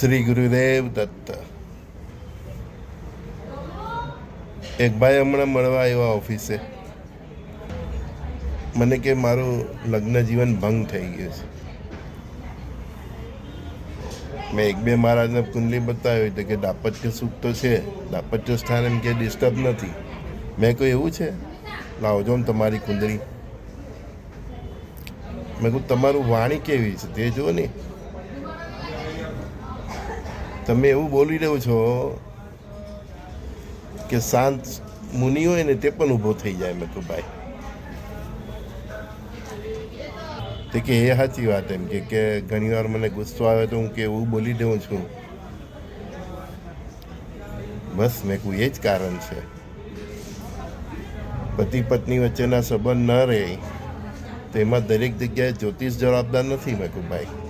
શ્રી ગુરુદેવ દત્ત. એક ભાઈ હમણાં મળવા આવ્યા ઓફિસે. મને કે મારું લગ્ન જીવન ભંગ થઈ ગયું છે. મેં એક બે મહારાજને કુંડલી બતાવી તો કે દાપત્ય સુખ તો છે, દાપત્ય સ્થાન એમ કે ડિસ્ટર્બ નથી. મેં કોઈ એવું છે? લાવજો ને તમારી કુંડલી મેં કહું તમારું વાણી કેવી છે? તે જુઓ ને. તમે એવું બોલી રહ્યો છો કે શાંત મુનિ હોય ને તે પણ ઊભો થઈ જાય મેં કહું ભાઈ તે કે એ સાચી વાત એમ કે કે ઘણીવાર મને ગુસ્સો આવે તો હું કે એવું બોલી દઉં છું. બસ મેં કહું એ જ કારણ છે. પતિ પત્ની વચ્ચેના સંબંધ ન રહે. તો એમાં દરેક જગ્યાએ જ્યોતિષ જવાબદાર નથી મેં કહું ભાઈ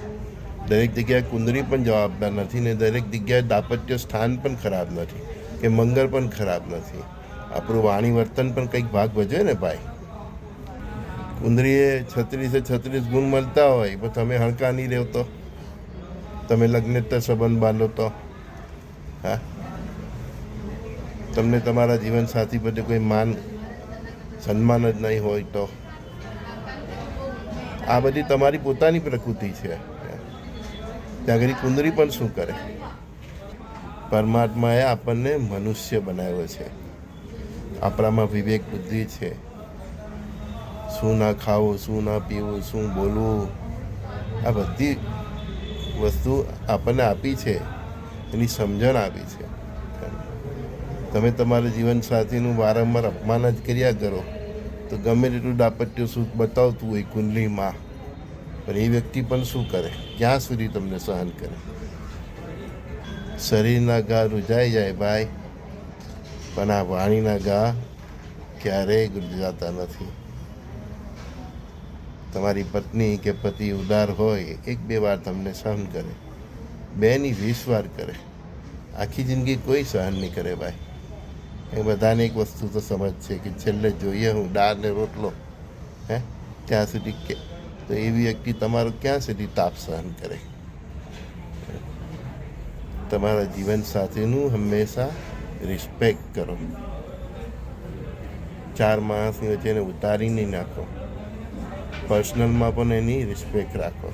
દરેક જગ્યાએ કુંદરી પણ જવાબદાર નથી ને દરેક જગ્યાએ દાપત્ય સ્થાન પણ ખરાબ નથી કે મંગળ પણ ખરાબ નથી. આપણું વાણી વર્તન પણ કંઈક ભાગ ભજવે ને ભાઈ? કુંદરીએ છત્રીસે છત્રીસ ગુણ મળતા હોય પણ તમે હણકા નહીં રહેતો તમે લગ્નેતર સંબંધ બાંધો તો. હા? તમને તમારા જીવનસાથી પ્રત્યે કોઈ માન, સન્માન જ નહીં હોય તો. આ બધી તમારી પોતાની પ્રકૃતિ છે. આગળ કુંદરી પણ શું કરે? પરમાત્માએ આપણને મનુષ્ય બનાવ્યો છે. આપણામાં વિવેક, બુદ્ધિ છે. શું ના ખાવું, શું ના પીવું, શું બોલવું? આ બધી વસ્તુ આપણને આપી છે. એની સમજણ આપી છે. તમે તમારા જીવનસાથીનું વારંવાર અપમાન જ કર્યા કરો. તો ગમે તેટલું દાપત્ય સુખ બતાવતું હોય કુંડલીમાં. પણ એ વ્યક્તિ પણ શું કરે? ક્યાં સુધી તમને સહન કરે? શરીરના ઘા રૂજાઈ જાય ભાઈ. પણ આ વાણીના ઘા ક્યારેય ગુજરાતા નથી. તમારી પત્ની કે પતિ ઉદાર હોય, એક બે વાર તમને સહન કરે. બેની વીસ વાર કરે. આખી જિંદગી કોઈ સહન નહીં કરે ભાઈ. એ બધાને એક વસ્તુ તો સમજ છે કે છેલ્લે જોઈએ હું દાળ ને રોટલો. હે? ત્યાં સુધી કે તો એવી વ્યક્તિ તમારો ક્યાં સુધી તાપ સહન કરે? તમારા જીવન સાથેનું હંમેશા રિસ્પેક્ટ કરો. ચાર માણસની વચ્ચે એને ઉતારી નહીં નાખો. પર્સનલમાં પણ એની રિસ્પેક્ટ રાખો.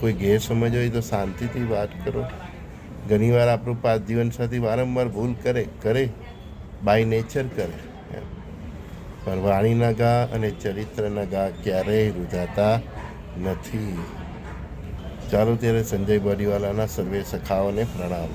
કોઈ ગેરસમજ હોય તો શાંતિથી વાત કરો. ઘણીવાર આપણું પાંચ જીવનસાથી વારંવાર ભૂલ કરે કરે. બાય નેચર કરે. પણ વાણીના ગા અને ચરિત્રના ગા ક્યારેય રૂજાતા નથી. ચાલો ત્યારે સંજય બોરીવાલાના સર્વે સખાઓને પ્રણામ.